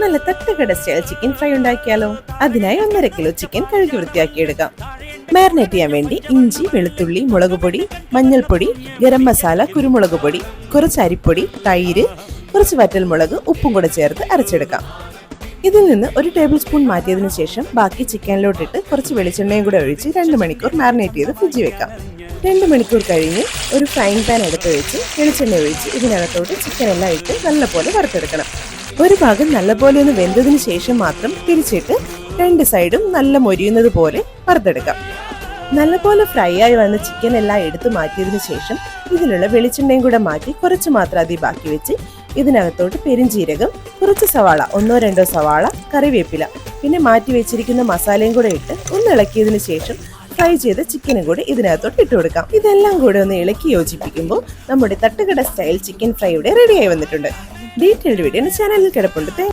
നല്ല തട്ടുകട style chicken fry ഉണ്ടാക്കിയാലോ? അതിനായി ഒന്നര കിലോ ചിക്കൻ കഴുകി വൃത്തിയാക്കിയെടുക്കാം. മാരിനേറ്റ് ചെയ്യാൻ വേണ്ടി ഇഞ്ചി വെളുത്തുള്ളി മുളക് പൊടി മഞ്ഞൾപ്പൊടി ഗരം മസാല കുരുമുളക് പൊടി കുറച്ച് അരിപ്പൊടി തൈര് കുറച്ച് വറ്റൽമുളക് ഉപ്പും കൂടെ ചേർത്ത് അരച്ചെടുക്കാം. ഇതിൽ നിന്ന് ഒരു ടേബിൾ സ്പൂൺ മാറ്റിയതിനു ശേഷം ബാക്കി ചിക്കനിലോട്ടിട്ട് കുറച്ച് വെളിച്ചെണ്ണയും കൂടെ ഒഴിച്ച് രണ്ട് മണിക്കൂർ മാരിനേറ്റ് ചെയ്ത് ഫ്രിഡ്ജിൽ വെക്കാം. രണ്ട് മണിക്കൂർ കഴിഞ്ഞ് ഒരു ഫ്രൈങ് പാൻ എടുത്ത് വെച്ച് വെളിച്ചെണ്ണ ഒഴിച്ച് ഇതിനകത്തോട്ട് ചിക്കൻ എല്ലാം ഇട്ട് നല്ലപോലെ വറുത്തെടുക്കണം. ഒരു ഭാഗം നല്ലപോലെ ഒന്ന് വെന്തതിന് ശേഷം മാത്രം തിരിച്ചിട്ട് രണ്ട് സൈഡും നല്ല മൊരിയുന്നത് പോലെ വറുത്തെടുക്കാം. നല്ലപോലെ ഫ്രൈ ആയി വന്ന ചിക്കൻ എല്ലാം എടുത്തു മാറ്റിയതിന് ശേഷം ഇതിലുള്ള വെളിച്ചെണ്ണയും കൂടെ മാറ്റി കുറച്ച് മാത്രം അതി ബാക്കി വെച്ച് ഇതിനകത്തോട്ട് പെരിഞ്ചീരകം കുറച്ച് സവാള ഒന്നോ രണ്ടോ സവാള കറിവേപ്പില പിന്നെ മാറ്റി വെച്ചിരിക്കുന്ന മസാലയും കൂടെ ഇട്ട് ഒന്ന് ഇളക്കിയതിന് ശേഷം ഫ്രൈ ചെയ്ത ചിക്കനും കൂടി ഇതിനകത്തോട്ട് ഇട്ട് കൊടുക്കാം. ഇതെല്ലാം കൂടെ ഒന്ന് ഇളക്കി യോജിപ്പിക്കുമ്പോൾ നമ്മുടെ തട്ടുകട സ്റ്റൈൽ ചിക്കൻ ഫ്രൈ ഇവിടെ റെഡിയായി വന്നിട്ടുണ്ട്. ഡീറ്റെയിൽഡ് വീഡിയോ ചാനലിൽ കിടപ്പുണ്ട്.